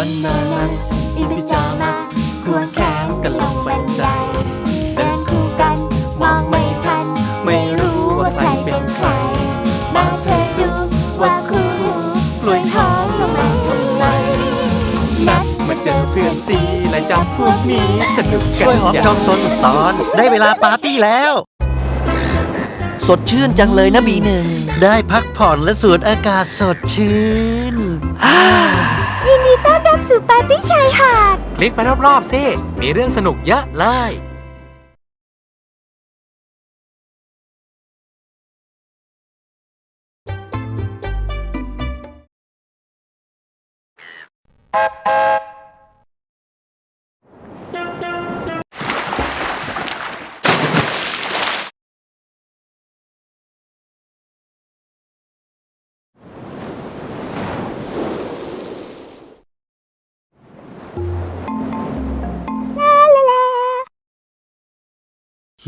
วันนานัสอิพิจามัสควงแขนกันลงบันไดเดินคู่กันมองไม่ทัน ไม่รู้ว่าใครเป็นใครมาเธอดูว่าคู่หูกล้วยหอมลงมาทำไมนัดมาเจอเพื่อนซีและจับพวกนี้สนุกกันช่วยหอมใญ่จอมซนตอนได้เวลาปาร์ตี้แล้ว สดชื่นจังเลยนะบีหนึ่ง ได้พักผ่อนและสูดอากาศสดชื่น ต้อนรับสู่ปาร์ตี้ชายหาด คลิกไปรอบๆสิ มีเรื่องสนุกเยอะเลยอ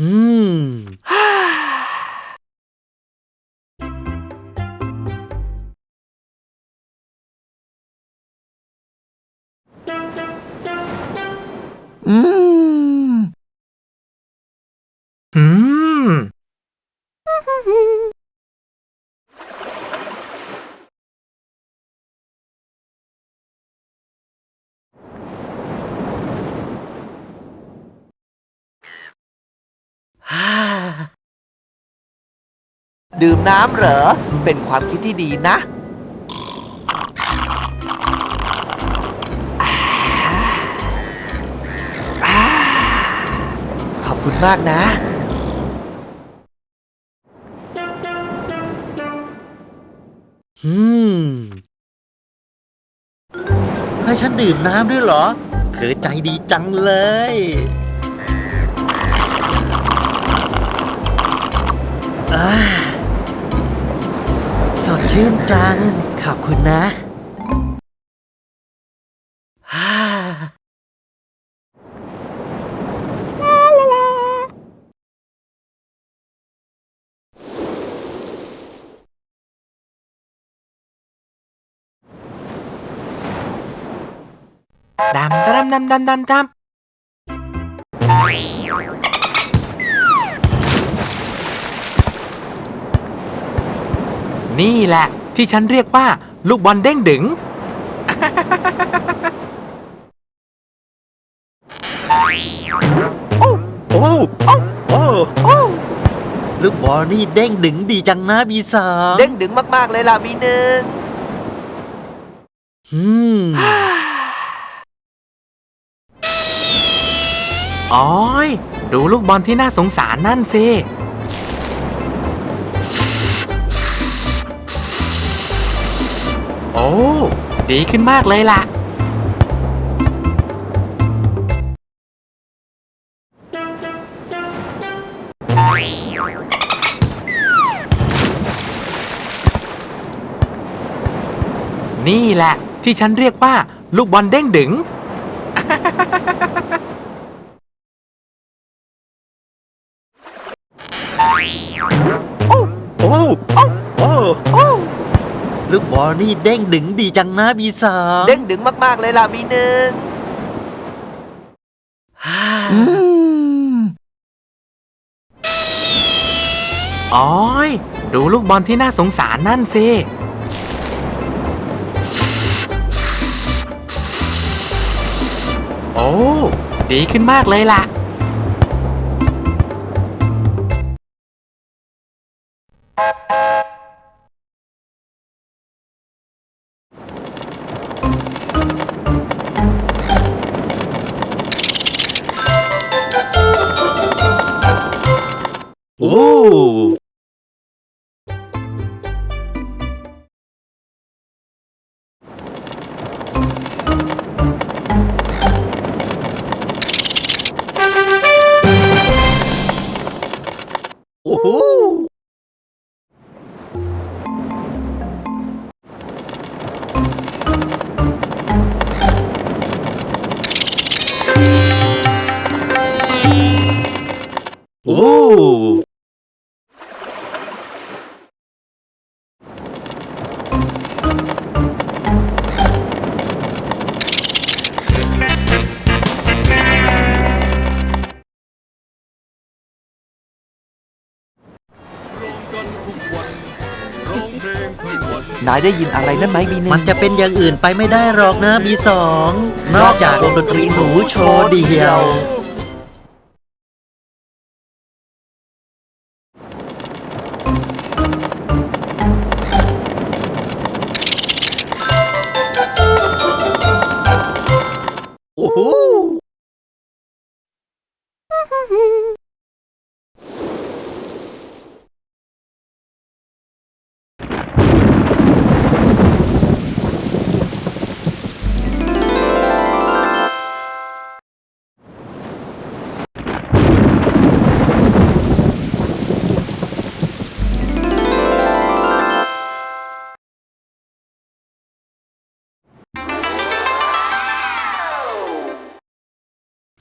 อื ดื่มน้ำเหรอ เป็นความคิดที่ดีนะขอบคุณมากนะ อืมให้ฉันดื่มน้ำด้วยเหรอ เธอใจดีจังเลย อ่า ชื่นจัง ขอบคุณนะฮ่าดำดำดำดำดำดำ นี่แหละ ที่ฉันเรียกว่า ลูกบอลเด้งดึง โอ้โอ้โอ้โอ้ลูกบอลนี่เด้งดึงดีจังนะบีสองเด้งดึงมาก ๆ เลยล่ะบีหนึ่งอืมอ๋อย ดูลูกบอลที่น่าสงสารนั่นสิ ดีขึ้นมากเลยล่ะ นี่แหละ ที่ฉันเรียกว่า ลูกบอลเด้งดึง ลูกบอลนี่เด้งดึงดีจังนะบีสองเด้งดึงมาก ๆ เลยล่ะบีหนึ่งฮ่าอืมอ๋อยดูลูกบอลที่น่าสงสารนั่นสิ โอ้ ดีขึ้นมากเลยล่ะ โนายได้ยินอะไรนั่นไหมบีหนึ่งมันจะเป็นอย่างอื่นไปไม่ได้หรอกนะบีสองนอกจากวงดนตรีหนูโชว์เดียว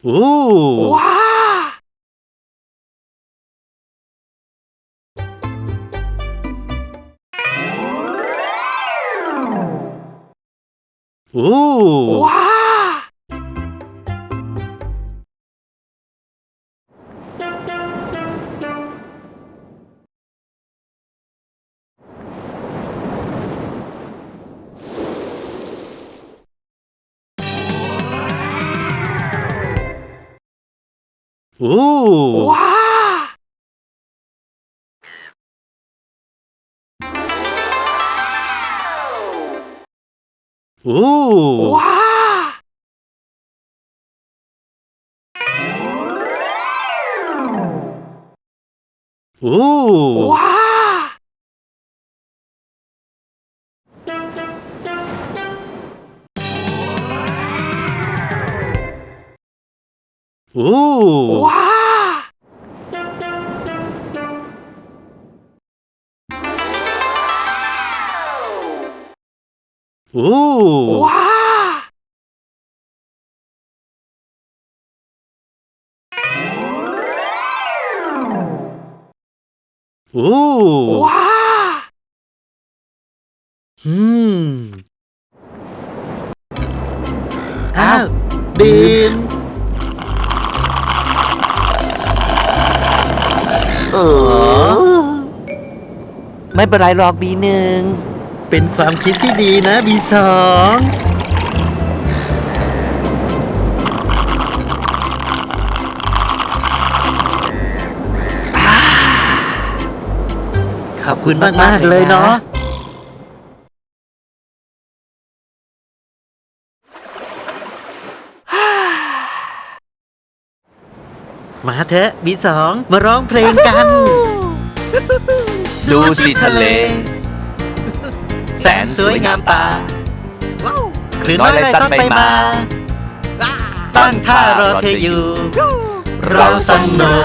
오! 와! 오! 와! 오! 와! 오! 와! 오! 와! 오! 와! 오! 와! 오! 와! 음. 아우! 빔! ไม่เป็นไรหรอกบีหนึ่งเป็นความคิดที่ดีนะบีสองขอบคุณมาก ๆ เลยเนาะมาเถอะบีสองมาร้องเพลงกัน ดูสิทะเล แสนสวยงามตาคลื่นน้อยไหลซัดไปมา ตั้งท่ารอเธออยู่ เราสนุก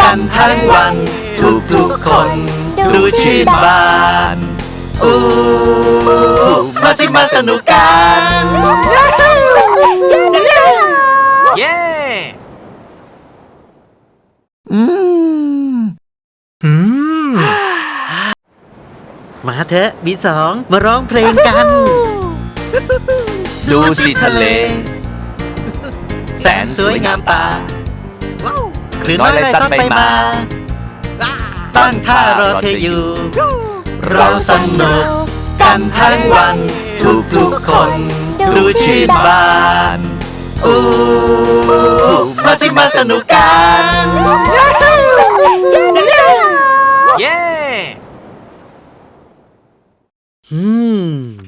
กันทั้งวัน ทุกทุกๆคน ดูชื่นบานอู้มาสิมาสนุกกัน เย้ อืมอืม มาเถอะบีสองมาร้องเพลงกัน ดูสิทะเล แสนสวยงามตาคลื่นน้อยไหลซัดไปมา ตั้งท่ารอเธออยู่ เราสนุกกันทั้งวัน ทุกทุกๆคน ดูชื่นบานอู้มาสิมาสนุกกัน 음.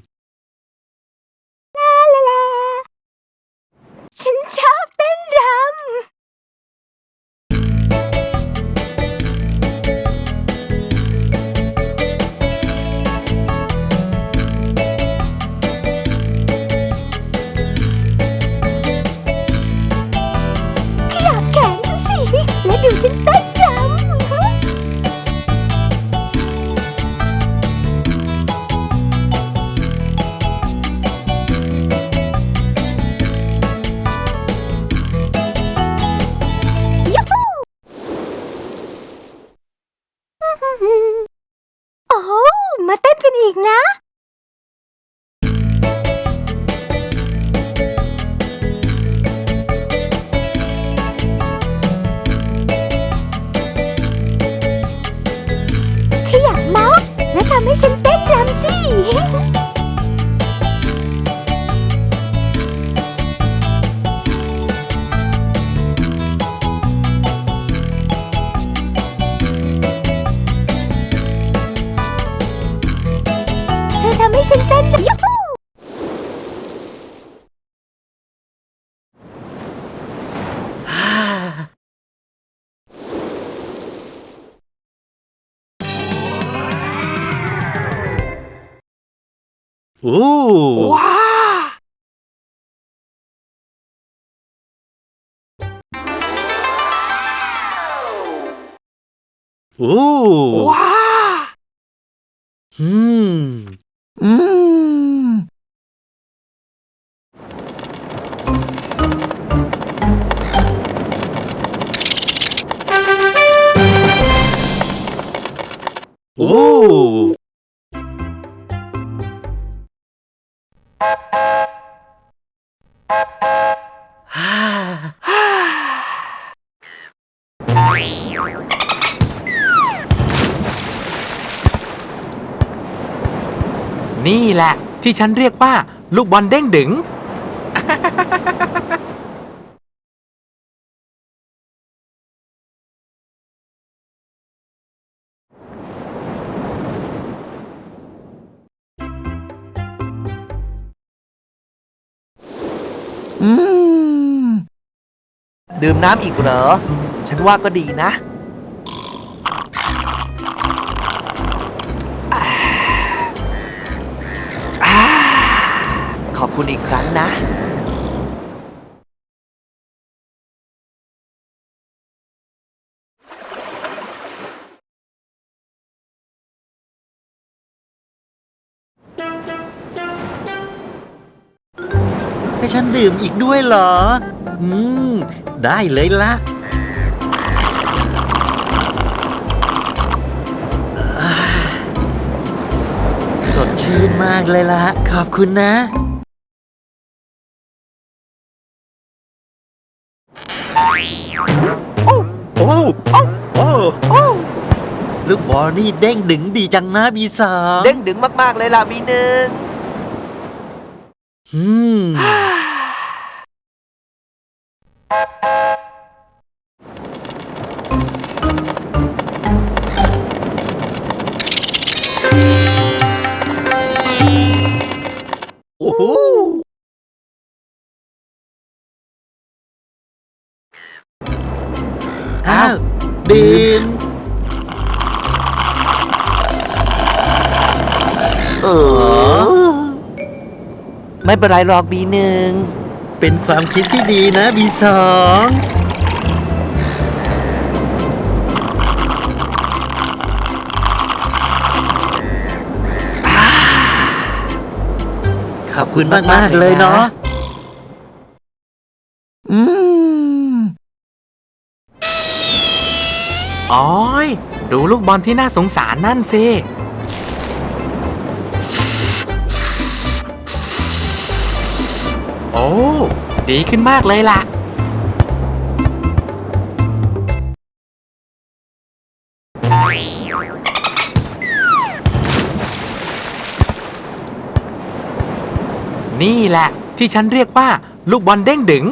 มาเต้นกันอีกนะ ขยับมาแล้วทำให้ฉันเต้นรำสิ โอ้ว้าโนี่แหละ ที่ฉันเรียกว่า ลูกบอลเด้งดึง อืม ดื่มน้ำอีกเหรอ ฉันว่าก็ดีนะ คุณอีกครั้งนะให้ฉันดื่มอีกด้วยเหรอ อืม ได้เลยละอ่าสดชื่นมากเลยละ ขอบคุณนะ อ้โอ้โอ้โอ้ลูกบอลนี่เด้งดึงดีจังนะบีสองเด้งดึงมาก ๆ เลยล่ะบีหนึ่ง อืม เป็นไรหรอกบีหนึ่งเป็นความคิดที่ดีนะบีสองขอบคุณมากมากๆเลยเนาะอืมอ๋อย ดูลูกบอลที่น่าสงสารนั่นสิ อ้ดีขึ้นมากเลยล่ะ นี่แหละ ที่ฉันเรียกว่า ลูกบอลเด้งดึง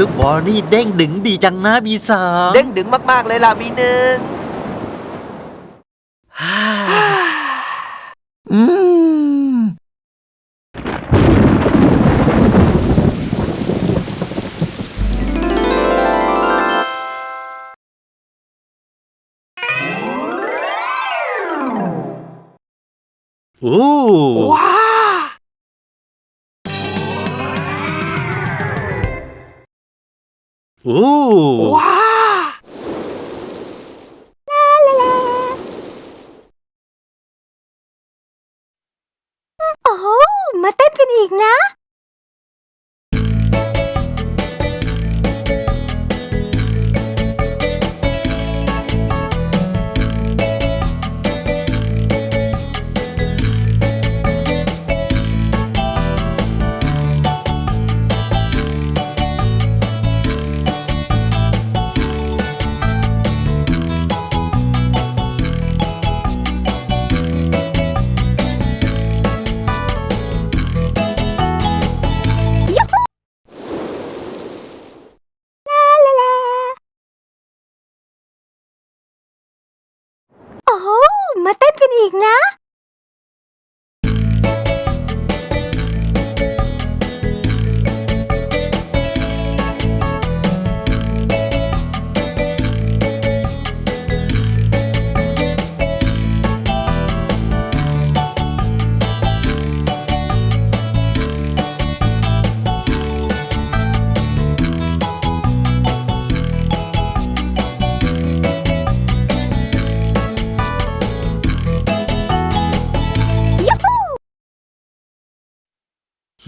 ลูกบอลนี่เด้งดึงดีจังนะบีสองเด้งดึงมากๆเลยล่ะบีหนึ่งอืมโอ้ว้า โอ้ว้าโอ้โหมาเต้นกันอีกนะ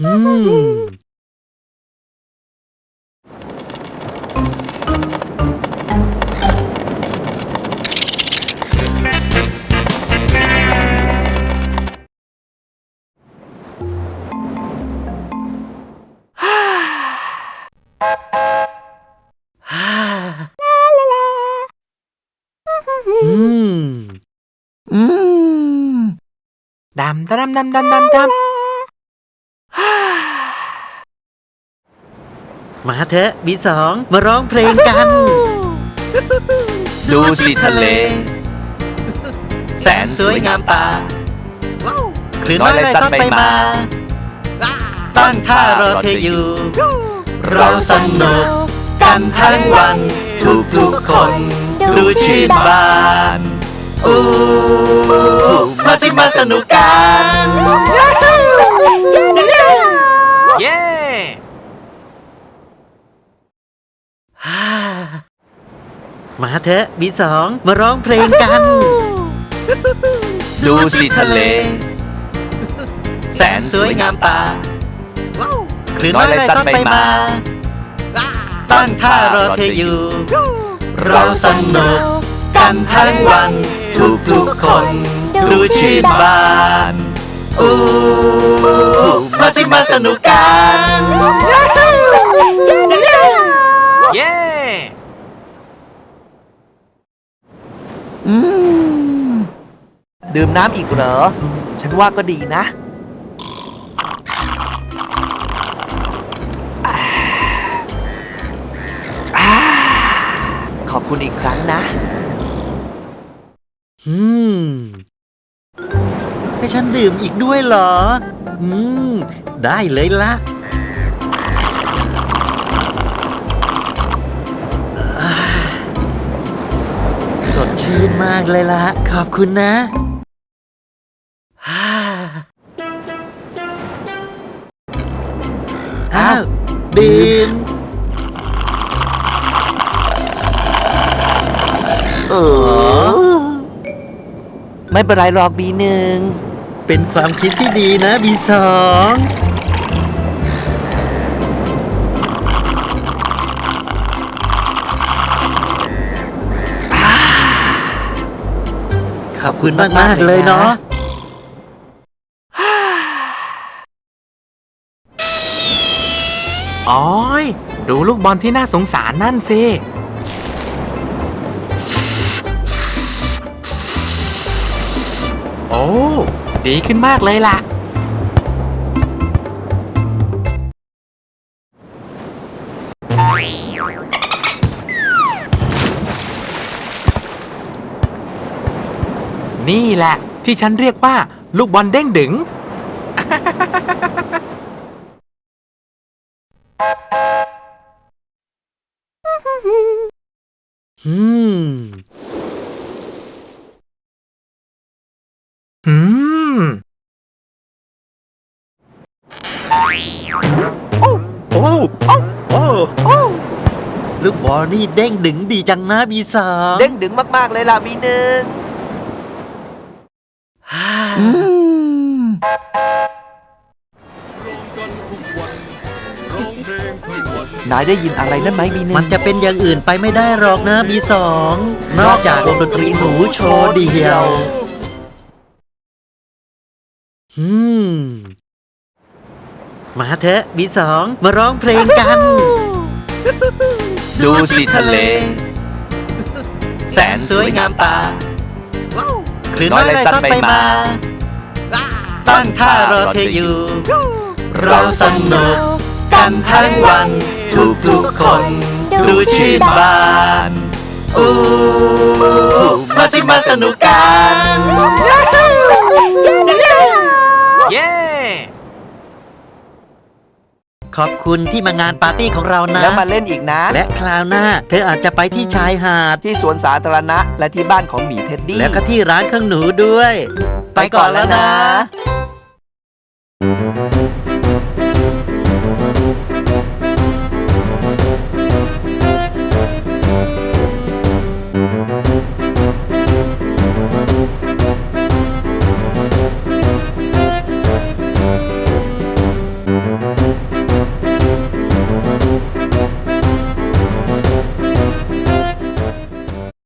อืมอืมอืมดำดำดำดำดำดำ มาเถอะบีสองมาร้องเพลงกัน ดูสิทะเล แสนสวยงามตาคลื่นน้อยไหลซัดไปมา ตั้งท่ารอเธออยู่ เราสนุกกันทั้งวัน ทุกทุกๆคน ดูชื่นบานอู้มาสิมาสนุกกัน เย้ มาเถอะบีสองมาร้องเพลงกัน ดูสิทะเล แสนสวยงามตาคลื่นน้อยไหลซัดไปมา ตั้งท่ารอเธออยู่ เราสนุกกันทั้งวัน ทุกทุกๆคน ดูชื่นบานอู้มาสิมาสนุกกัน เย้ อืม ดื่มน้ำอีกเหรอ ฉันว่าก็ดีนะ ขอบคุณอีกครั้งนะ อืม ให้ฉันดื่มอีกด้วยเหรอ อืม ได้เลยละ ชื่นมากเลยละ ขอบคุณนะฮ่าอ้าวดื่มเออไม่เป็นไรหรอกบีหนึ่ง เป็นความคิดที่ดีนะบีสอง คุณมากๆเลยเนาะอ๋อยดูลูกบอลที่น่าสงสารนั่นสิ โอ้ ดีขึ้นมากเลยล่ะ นี่แหละ ที่ฉันเรียกว่า ลูกบอลเด้งดึง อืม อืม โอ้ โอ้โอ้ลูกบอลนี่เด้งดึงดีจังนะบีสองเด้งดึงมาก ๆ เลยล่ะบีหนึ่ง นายได้ยินอะไรนั่นไหมบีหนึ่งมันจะเป็นอย่างอื่นไปไม่ได้หรอกนะบีสองนอกจากวงดนตรีหนูโชว์เดียวอืมมาเถอะบีสองมาร้องเพลงกัน ดูสิทะเล แสนสวยงามตาคลื่นน้อยไหลซัดไปมา ตั้งท่ารอเธออยู่ เราสนุกกันทั้งวันทุกทุกคน ดูชื่นบานอู้มาสิมาสนุกกัน เย้ ขอบคุณที่มางานปาร์ตี้ของเรานะ แล้วมาเล่นอีกนะ และคราวหน้า เธออาจจะไปที่ชายหาด ที่สวนสาธารณะและที่บ้านของหมีเท็ดดี้ แล้วก็ที่ร้านของหนูด้วย ไปก่อนแล้วนะ บ